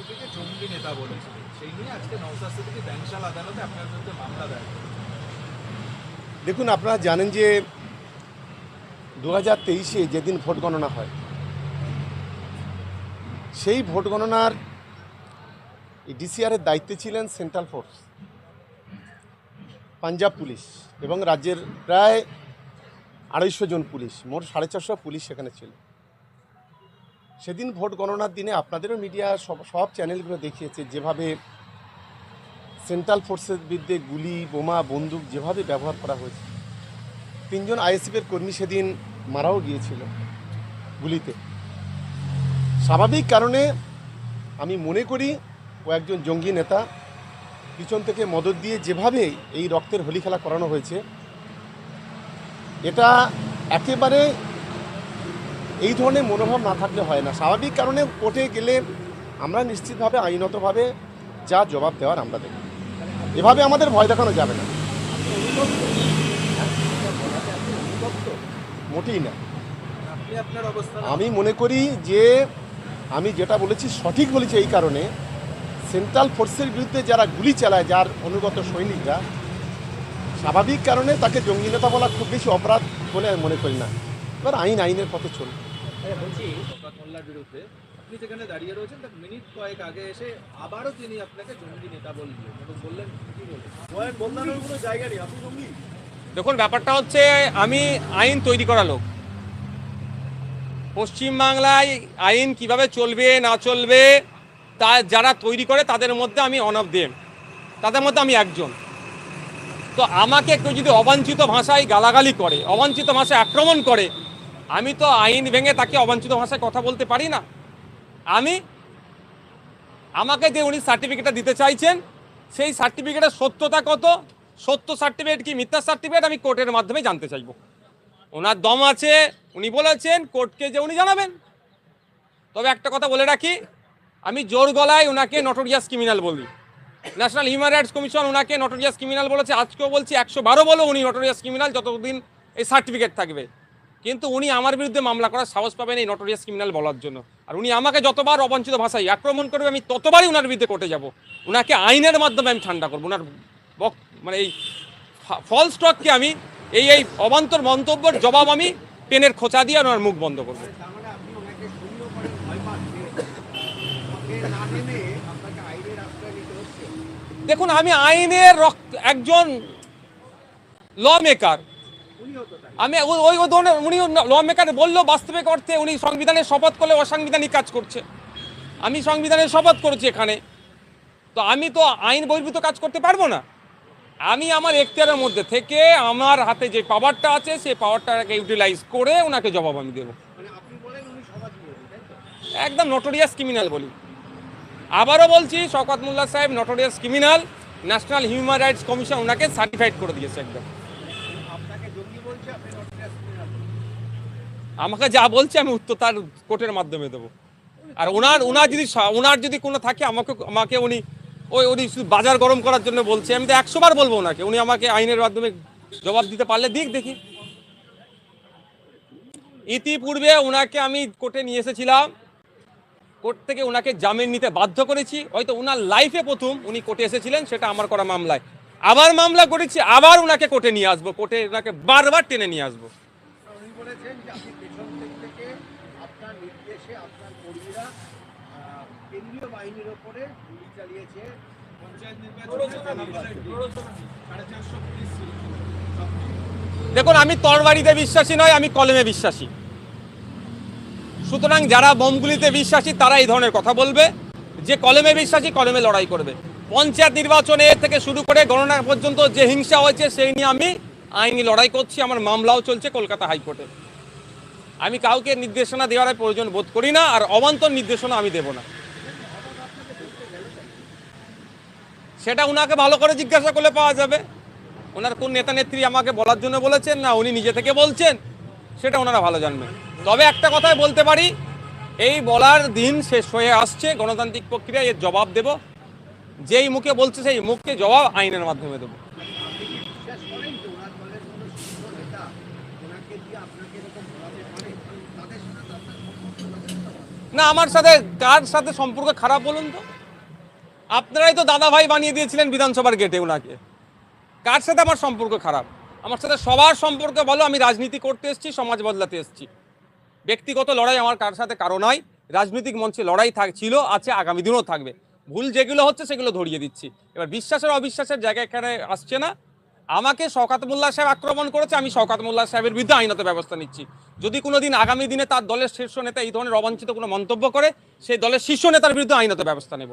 সিদ্দিকিকে জঙ্গি নেতা বলেছিল সেই নিয়ে আজকে নওসাদ সিদ্দিকি ব্যাংশাল আদালতে আপনার বিরুদ্ধে মামলা দায়ের দেখুন, আপনারা জানেন যে দু হাজার তেইশে যেদিন ভোট গণনা হয়, সেই ভোট গণনার ডিসিআরের দায়িত্বে ছিলেন সেন্ট্রাল ফোর্স, পাঞ্জাব পুলিশ এবং রাজ্যের প্রায় আড়াইশো জন পুলিশ, মোট সাড়ে চারশো পুলিশ সেখানে ছিল। সেদিন ভোট গণনার দিনে আপনাদেরও মিডিয়া সব সব চ্যানেলগুলো দেখিয়েছে, যেভাবে সেন্ট্রাল ফোর্সের বিরুদ্ধে গুলি, বোমা, বন্দুক যেভাবে ব্যবহার করা হয়েছে। তিনজন আইএসএফের কর্মী সেদিন মারাও গিয়েছিল গুলিতে। স্বাভাবিক কারণে আমি মনে করি ও একজন জঙ্গি নেতা পিছন থেকে মদত দিয়ে যেভাবে এই রক্তের হোলি খেলা করানো হয়েছে, এটা একেবারে এই ধরনের মনোভাব না থাকলে হয় না। স্বাভাবিক কারণে কোর্টে গেলে আমরা নিশ্চিতভাবে আইনতভাবে যা জবাব দেওয়ার আমরা দেব। এভাবে আমাদের ভয় দেখানো যাবে না। মোটেই না। আমি মনে করি যে, আমি যেটা বলেছি সঠিক বলেছি এই কারণে, সেন্ট্রাল ফোর্সের বিরুদ্ধে যারা গুলি চালায়, যার অনুগত সৈনিকরা, স্বাভাবিক কারণে তাকে জঙ্গি নেতা বলা খুব বেশি অপরাধ বলে আমি মনে করি না। এবার আইন, আইনের পথে চলবে বলছি শওকত বিরুদ্ধে আপনি যেখানে দাঁড়িয়ে রয়েছেন তার মিনিট কয়েক আগে এসে আবারও তিনি আপনাকে জঙ্গি নেতা বললেন এবং বললেন কি বললেন বললেন কোনো জায়গা নেই আপনি জঙ্গি? দেখুন ব্যাপারটা হচ্ছে আমি আইন তৈরি করা লোক। পশ্চিমবাংলায় আইন কীভাবে চলবে না চলবে তা যারা তৈরি করে তাদের মধ্যে আমি অন অফ দেম তাদের মধ্যে আমি একজন। তো আমাকে কেউ যদি অবাঞ্ছিত ভাষায় গালাগালি করে অবাঞ্ছিত ভাষায় আক্রমণ করে আমি তো আইন ভেঙে তাকে অবাঞ্ছিত ভাষায় কথা বলতে পারি না। আমি আমাকে যে উনি সার্টিফিকেটটা দিতে চাইছেন, সেই সার্টিফিকেটের সত্যতা কত? সত্য সার্টিফিকেট কি মিথ্যা সার্টিফিকেট আমি কোর্টের মাধ্যমে জানতে চাইব। ওনার দম আছে, উনি বলেছেন কোর্টকে যে উনি জানাবেন। তবে একটা কথা বলে রাখি, আমি জোর গলায় ওনাকে নটোরিয়াস ক্রিমিনাল বলি। ন্যাশনাল হিউম্যান রাইটস কমিশন ওনাকে নটোরিয়াস ক্রিমিনাল বলেছে। আজকেও বলছি, একশো বারো বলো উনি নটোরিয়াস ক্রিমিনাল যতদিন এই সার্টিফিকেট থাকবে। কিন্তু উনি আমার বিরুদ্ধে মামলা করার সাহস পাবেন এই নটোরিয়াস ক্রিমিনাল বলার জন্য। আর উনি আমাকে যতবার অবাঞ্ছিত ভাষায় আক্রমণ করবে, আমি ততবারই ওনার বিরুদ্ধে কোর্টে যাব। ওনাকে আইনের মাধ্যমে আমি ঠান্ডা করব। ওনার মানে এই ফল স্টককে আমি, এই এই অবান্তর মন্তব্যের জবাব আমি পেনের খোঁচা দিয়ে ওনার মুখ বন্ধ করব। দেখুন, আমি আইনের একজন ল মেকার আমি ওই ওই ধরনের উনি ল মেকার বলল, বাস্তবিক অর্থে উনি সংবিধানের শপথ করলে অসাংবিধানিক কাজ করছে। আমি সংবিধানের শপথ করেছি এখানে। তো আমি তো আইন বহির্ভূত কাজ করতে পারব না। আমি আমার এখতিয়ারের মধ্যে থেকে আমার হাতে যে পাওয়ারটা আছে, সেই পাওয়ারটাকে ইউটিলাইজ করে ওনাকে জবাব আমি দেবো। একদম নটোরিয়াস ক্রিমিনাল বলি। আবারও বলছি, শওকত মোল্লা সাহেব notorious criminal national human rights commission ওনাকে সার্টিফাইড করে দিয়েছে একদম আপনাকে জঙ্গি বলছে আপনি নটিয়াস ক্রিমিনাল আমাকে যা বলছে আমি উত্তর তার কোর্টের মাধ্যমে দেবো। আর ওনার ওনার যদি ওনার যদি কোনো থাকে, আমাকে আমাকে উনি, ওই, উনি শুধু বাজার গরম করার জন্য বলছে। আমি তো একশোবার বলব ওনাকে। উনি আমাকে আইনের মাধ্যমে জবাব দিতে পারলে দিক দেখি। ইতিপূর্বে ওনাকে আমি কোর্টে নিয়ে এসেছিলাম। কোর্ট থেকে ওনাকে জামিন নিতে বাধ্য করেছি। হয়তো ওনার লাইফে প্রথম উনি কোর্টে এসেছিলেন, সেটা আমার করা মামলায়। আবার মামলা করেছি, আবার ওনাকে কোর্টে নিয়ে আসব। কোর্টে ওনাকে বারবার টেনে নিয়ে আসব উনি বলেছেন যে আপনি পেছন দিক থেকে আপনার নির্দেশে আপনার কর্মীরা কেন্দ্রীয় বাহিনীর ওপরে গুলি চালিয়েছে। দেখুন আমি তরবারিতে বিশ্বাসী নয় আমি কলমে বিশ্বাসী। সুতরাং যারা বোমগুলিতে বিশ্বাসী তারা এই ধরনের কথা বলবে। যে কলমে বিশ্বাসী কলমে লড়াই করবে। পঞ্চায়েত নির্বাচনে থেকে শুরু করে গণনা পর্যন্ত যে হিংসা হয়েছে সেই নিয়ে আমি আইনি লড়াই করছি। আমার মামলাও চলছে কলকাতা হাইকোর্টে। আমি কাউকে নির্দেশনা দেওয়ার প্রয়োজন বোধ করি না, আর অবান্তর নির্দেশনা আমি দেব না। সেটা উনাকে ভালো করে জিজ্ঞাসা করলে পাওয়া যাবে। ওনার কোন নেতা নেত্রী আমাকে বলার জন্য বলেছেন? না, উনি নিজে থেকে বলছেন। সেটা ওনারা ভালো জানবেন তবে একটা কথাই বলতে পারি, এই বলার দিন শেষ হয়ে আসছে, গণতান্ত্রিক প্রক্রিয়া এর জবাব দেব। যেই মুখে বলছে সেই মুখকে জবাব আইনের মাধ্যমে দেবো। না, আমার সাথে কার সাথে সম্পর্ক খারাপ বলুন তো? আপনারাই তো দাদা ভাই বানিয়ে দিয়েছিলেন বিধানসভার গেটে ওনাকে। কার সাথে আমার সম্পর্ক খারাপ? আমার সাথে সবার সম্পর্ক বলো আমি রাজনীতি করতে এসেছি, সমাজ বদলাতে এসেছি। ব্যক্তিগত লড়াই আমার কার সাথে, কারও নাই রাজনৈতিক মঞ্চে লড়াই থাক, ছিল, আছে, আগামী দিনও থাকবে। ভুল যেগুলো হচ্ছে সেগুলো ধরিয়ে দিচ্ছি। এবার বিশ্বাসের অবিশ্বাসের জায়গা এখানে আসছে না। আমাকে শওকাত মোল্লা সাহেব আক্রমণ করেছে, আমি শওকাত মোল্লা সাহেবের বিরুদ্ধে আইনত ব্যবস্থা নিচ্ছি। যদি কোনো দিন আগামী দিনে তার দলের শীর্ষ নেতা এই ধরনের অবাঞ্ছিত কোনো মন্তব্য করে, সেই দলের শীর্ষ নেতার বিরুদ্ধে আইনত ব্যবস্থা নেব।